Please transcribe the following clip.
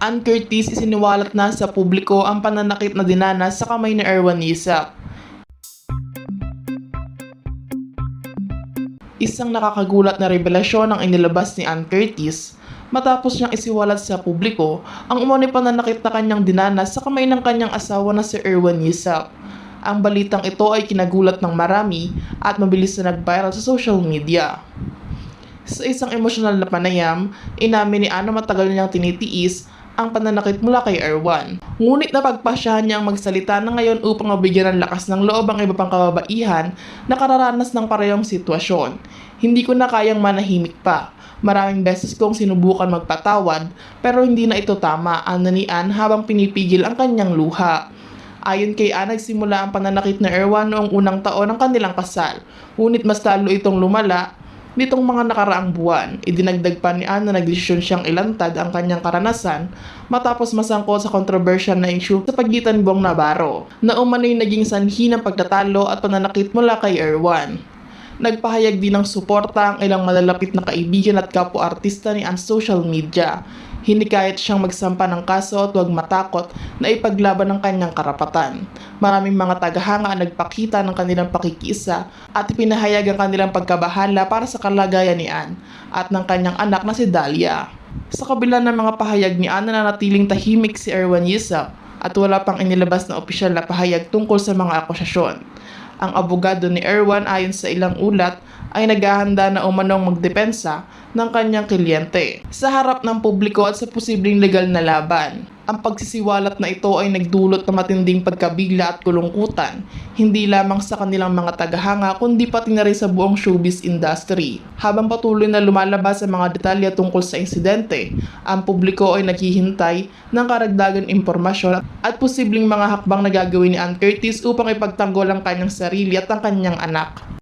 Ann Curtis isiniwalat na sa publiko ang pananakit na dinanas sa kamay ni Erwan Yisap. Isang nakakagulat na revelasyon ang inilabas ni Ann Curtis matapos niyang isiwalat sa publiko ang umano'y pananakit na kanyang dinanas sa kamay ng kanyang asawa na si Erwan Yisap. Ang balitang ito ay kinagulat ng marami at mabilis na nag-viral sa social media. Sa isang emosyonal na panayam, inamin ni Ana matagal niyang tinitiis ang pananakit mula kay Erwan. Ngunit napagpasyahan niyang magsalita na ngayon upang mabigyan ng lakas ng loob ang iba pang kababaihan na kararanas ng parehong sitwasyon. Hindi ko na kayang manahimik pa. Maraming beses kong sinubukan magpatawad pero hindi na ito tama ang nanian habang pinipigil ang kanyang luha. Ayon kay Ann, nagsimula ang pananakit na Erwan noong unang taon ng kanilang kasal. Ngunit mas lalo itong lumala nitong mga nakaraang buwan. Idinagdag pa ni Ann na nagdesisyon siyang ilantad ang kanyang karanasan matapos masangkot sa controversial na issue sa pagitan buwang Navarro na umano'y naging sanhi ng pagtatalo at pananakit mula kay Erwan. Nagpahayag din ng suporta ang ilang malalapit na kaibigan at kapwa-artista ni Ann social media. Hinikayat siyang magsampa ng kaso at huwag matakot na ipaglaban ang kanyang karapatan. Maraming mga tagahanga ang nagpakita ng kanilang pakikiisa at ipinahayag ang kanilang pagkabahala para sa kalagayan ni Ann at ng kanyang anak na si Dahlia. Sa kabila ng mga pahayag ni Ann na natiling tahimik si Erwan Yusuf at wala pang inilabas na opisyal na pahayag tungkol sa mga akusasyon. Ang abogado ni Erwan ayon sa ilang ulat ay naghahanda na umanong magdepensa ng kanyang kliyente sa harap ng publiko at sa posibleng legal na laban. Ang pagsisiwalat na ito ay nagdulot ng matinding pagkabigla at kulungkutan, hindi lamang sa kanilang mga tagahanga kundi pati na rin sa buong showbiz industry. Habang patuloy na lumalabas ang mga detalye tungkol sa insidente, ang publiko ay naghihintay ng karagdagan impormasyon at posibleng mga hakbang na gagawin ni Ann Curtis upang ipagtanggol ang kanyang sarili at ang kanyang anak.